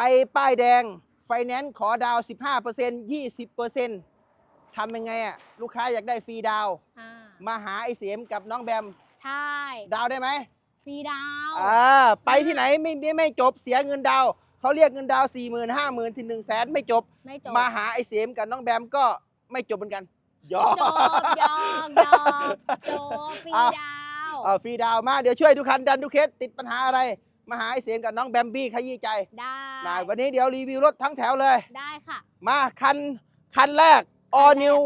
ไปป้ายแดง ไฟแนนซ์ขอดาว 15% 20%ทำยังไงอะลูกค้าอยากได้ฟรีดาว อ่ามาหาไอเสียมกับน้องแบม ใช่ดาวได้ไหมฟรีดาวอ่าไปที่ไหนไม่ไม่ไม่จบเสียเงินดาว เขาเรียกเงินดาว 4 0 0 0 0 5 0 0 0 0ถึง1 0 0 0 0แสนไม่จบ ไม่จบมาหาไอเสียมกับน้องแบมก็ไม่จบเหมือนกันยอจบยอกยอกจบฟรีอะ ดาว เอาฟรีดาวมาเดี๋ยวช่วยทุกคันดันทุกเคสติดปัญหาอะไร มาหาไอเสียมกับน้องแบมบี้ขยี้ใจได้นะวันนี้เดี๋ยวรีวิวรถทั้งแถวเลย ได้ค่ะ มาคันคันแรก All New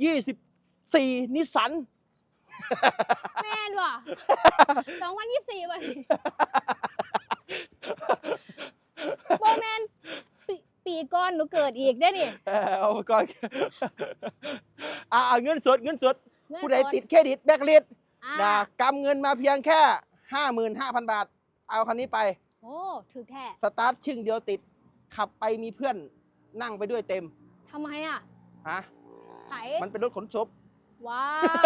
2024นิสสันแม่นว่ะสองพันยี่สิบสี่วันโบแมนปีปีก่อนหนูเกิดอีกได้ดิเออเอาไปก่อนอ่าเงินสดเงินสดเงินผู้ใดสติดเครดิตแบกลิสอ่านะกำเงินมาเพียงแค่ 55,000 บาท เอาคันนี้ไป โอ้ถือแท้สตาร์ทชึ่งเดียวติด ขับไปมีเพื่อนนั่งไปด้วยเต็มทำไมอะฮะไขมันเป็นรถขนศพว้าว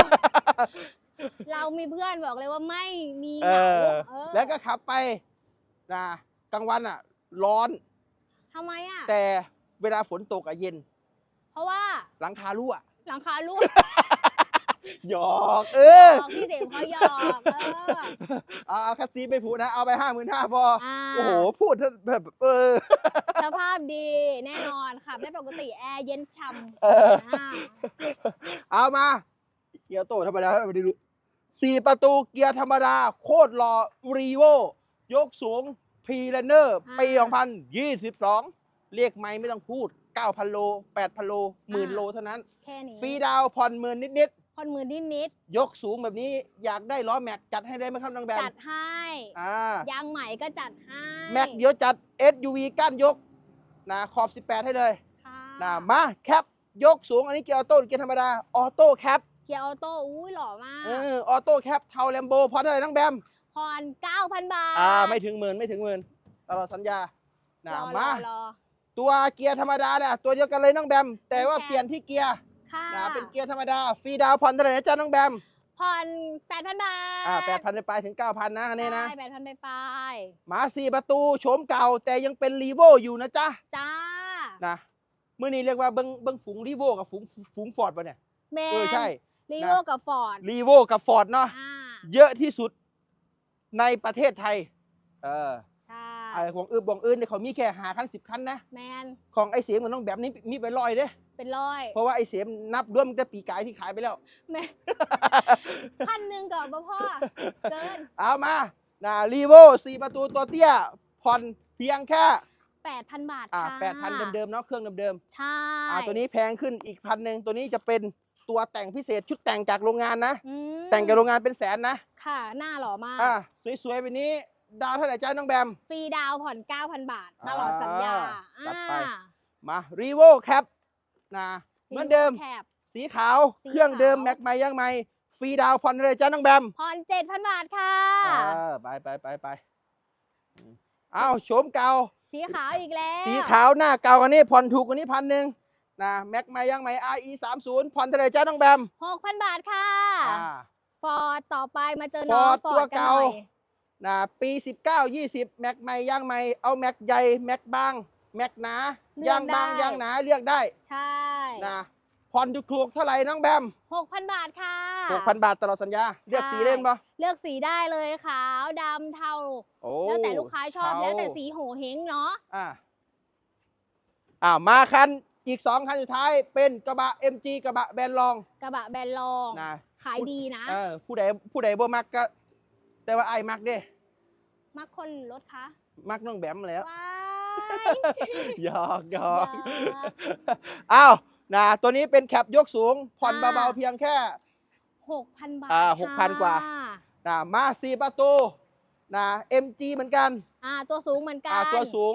เรามีเพื่อนบอกเลยว่าไม่มีเอเหงาอเออแล้วก็ขับไปนะกลางวันอะ ร้อนทำไมอะแต่เวลาฝนตกอะเย็น เพราะว่าหลังคารั่วหลังคารั่ว หยอกเออบอกพี่เสียงเขาหยอกเออเอาเอาคัสซีไม่พูดนะ เอาไปห้าหมื่นห้าพออ่าโอ้โหพูดแบบเออสภาพดีแน่นอนขับได้ปกติแอร์เย็นฉ่ำเอออ่าเอามา เกียร์โตธรรมดาไม่ได้รู้สี่ประตูเกียร์ธรรมดา โคตรหล่อรีโวยกสูงพีแลนเนอร์ปี 2022 เรียกไม่ไม่ต้องพูด 9,000 โล 8,000 โลหมื่นโลเท่านั้น แค่นี้ฟรีดาวน์ผ่อนหมื่นนิด คนมือนิดนิดๆยกสูงแบบนี้อยากได้ล้อแม็กจัดให้ได้ไหมครับน้องแบๆมจัดให้อ่ายางใหม่ก็จัดให้แม็กเดี๋ยวจัด SUV ก้านยกนะขอบ 18 ให้เลยค่ะนะมาแคปยกสูงอันนี้เกียร์ออโต้หรือเกียร์ธรรมดาออโต้แคปเกียร์ออโต้อุ้ยหล่อมากเออออโต้แคปเทาแลมโบพอเท่าไหร่น้องแบมผ่อน9,000 บาทอ่าไม่ถึงหมื่นไม่ถึงหมื่นตลอดสัญญานะรอมารอรอตัวเกียร์ธรรมดาเนี่ยตัวเดียวกันเลยน้องแบม แต่ว่าแคปเปลี่ยนที่เกียร์ ค่ะนะเป็นเกียร์ธรรมดาฟรีดาวน์ผ่อนเท่าไหร่นะจ๊ะน้องแบมผ่อน8,000บาทอ่าแปดพันไปถึงเก้าพันนะอันนี้นะใช่8,000ไปไปมาสี่ประตูโฉมเก่าแต่ยังเป็นรีโวอยู่นะจ๊ะจ้านะเมื่อนี้เรียกว่าเบิ้งเบิ้งฝูงรีโวกับฝูงฝูงฟอร์ดป่ะเนี่ยแมนเออใช่รีโวกับฟอร์ดรีโวกับฟอร์ดเนาะอ่าเยอะที่สุดในประเทศไทย เออใช่ไอ้ของอื่นบองอื่นเนี่ยเขามีแค่หาคันสิบคันนะแมนของไอ้เสียมกับน้องแบบนี้มีไปลอยเด้ เป็นร้อยเพราะว่าไอ้เสียมนับด้วยมันจะปีกายที่ขายไปแล้ว แมนพันหนึ่งกับพ่อเกินเอามานะรีโวสี่ประตูตัวเตี้ยผ่อนเพียงแค่8,000บาทอ่าค่ะแปดพันเดิมๆเนาะเครื่องเดิมใช่ๆอ่าตัวนี้แพงขึ้นอีกพันหนึ่งตัวนี้จะเป็นตัวแต่งพิเศษชุดแต่งจากโรงงานนะ อืมแต่งจากโรงงานเป็นแสนนะค่ะ หน้าหล่อมาก อ่าสวยๆแบบนี้ ดาวเท่าไหร่จ้าน้องแบม ฟรีดาวน์ผ่อน 9,000 บาท ตลอดสัญญาอ่าจัดไปอ่ามารีโวแคป นะเหมือนเดิม แคบ สีขาวสีเครื่องเดิมขาว แม็กใหม่ย่างใหม่ฟรีดาวน์ผ่อนเลยจ้าน้องแบมผ่อน7,000บาทค่ะ เออไปไปไปไปอ้าวโฉมเก่า สีขาวอีกแล้วสีขาวหน้าเก่ากันนี้ผ่อนถูกกว่านี้พันหนึ่งนะแม็กใหม่ย่างใหม่ RE 3 0ผ่อนเท่าไหรจ้าน้องแบม6,000บาทค่ะ อ่า ฟอร์ดต่อไปมาเจอน้อง Ford ฟอตัวร์ดกันเก่าหน่อย นะปี 19 20 แม็กใหม่ย่างใหม่เอาแม็กใหญ่แม็กบาง แม็กหนาเลือกย่างบางได้ย่างหนาเลือกได้ใช่นะผ่อนถูกๆเท่าไหร่น้องแบม6,000บาทค่ะ6,000บาทตลอดสัญญา เลือกสีเล่นปะเลือกสีได้เลยขาวดำเทา โอ้ แล้วแต่ลูกค้าชอบเทแล้วแต่สีโหเฮงเนาะอ่าอ่ามาคันอีก2คันสุดท้ายเป็นกระบะ MG กระบะแบรนด์รองกระบะแบรนด์ลอง นะขายดีนะ เออผู้ใดผู้ใดบ่มักก็ แต่ว่าไอ้ายมักเด้มักคนหรือรถคะ มักน้องแบมแล้ว ว้าย หยอกหยอกหยอกอ้าวนะตัวนี้เป็นแคปยกสูง ผ่อนอ่าเบาๆเพียงแค่6,000บาทอ่าค่ะ6,000กว่านะมาสี่ประตูนะ MG เหมือนกันอ่าตัวสูงเหมือนกัอ่านตัวสูง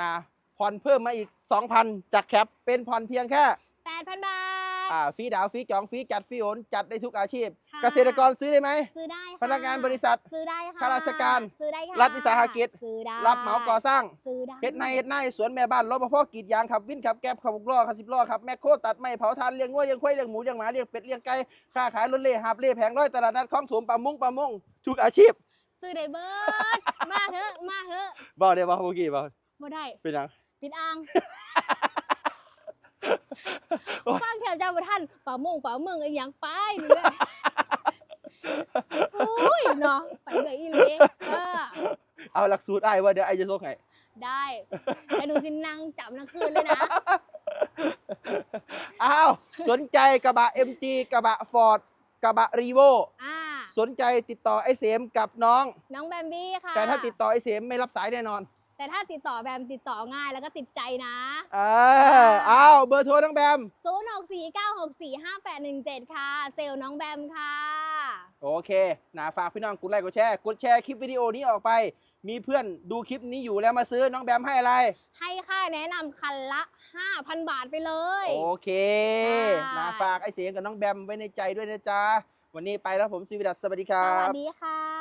นะผ่อนเพิ่มมาอีก2,000จากแคปเป็นผ่อนเพียงแค่8,000บาท อ่าฟรีดาวฟรีจองฟรีจัดฟรีโอนจัดได้ทุกอาชีพ ค่ะเกษตรกรซื้อได้ไหม ซื้อได้ค่ะพนักงานบริษัทซื้อได้ค่ะข้าราชการซื้อได้ค่ะรัฐวิสาหกิจ ซื้อได้รับเหมาก่อสร้างซื้อได้เฮ็ดในเฮ็ดในสวนแม่บ้านรปภกรีดยางขับวินขับแก๊บขับหกล้อขับสิบล้อขับแมคโครตัดไม้เผาทานเลี้ยงงัวเลี้ยงควายเลี้ยงหมูเลี้ยงหมาเลี้ยงเป็ดเลี้ยงไก่ค้าขายรถเล่หาบเล่แผงร้อยตลาดนัดคลองถมปลามุงปลามงทุกอาชีพซื้อได้เบิร์ดมาเถอะมาเถอะบอกได้บ่เมื่อกี้บ่บ่ได้เป็นยัง ปิดอ่างโอ้ย ฟังแถวเจ้าบ่ท่านป่าโมงป่าเมืองไอ้หยังไปนี่แหละโอ้ยเนาะไปเลยอีหลีเออเอาหลักสูตรไอ้ายว่าเดี๋ยวไอ้จะส่งให้ได้แต่หนูสินั่งจับทั้งคืนเลยนะอ้าวสนใจกระบะ MG กระบะฟอร์ดกระบะรีโวอ่าสนใจติดต่อไอ้เสมกับน้อง น้องแบมบี้ค่ะ แต่ถ้าติดต่อไอ้เสมไม่รับสายแน่นอน แต่ถ้าติดต่อแบมติดต่อง่ายแล้วก็ติดใจนะเอออ้าวเบอร์โทรน้องแบม 0 6 4 9 6 4 5 8 1 7 ค่ะ เซลล์น้องแบมค่ะ โอเคนะฝากพี่น้องกดไลค์กดแชร์กดแชร์คลิปวิดีโอนี้ออกไป มีเพื่อนดูคลิปนี้อยู่แล้วมาซื้อน้องแบมให้อะไร ให้ค่าแนะนำคันละ 5,000 บาทไปเลย โอเคได้นะฝากไอ้เสียงกับน้องแบมไว้ในใจด้วยนะจ๊ะ วันนี้ไปแล้วผมซีวิดัสสวัสดีคสรัวัสบดีค่ะ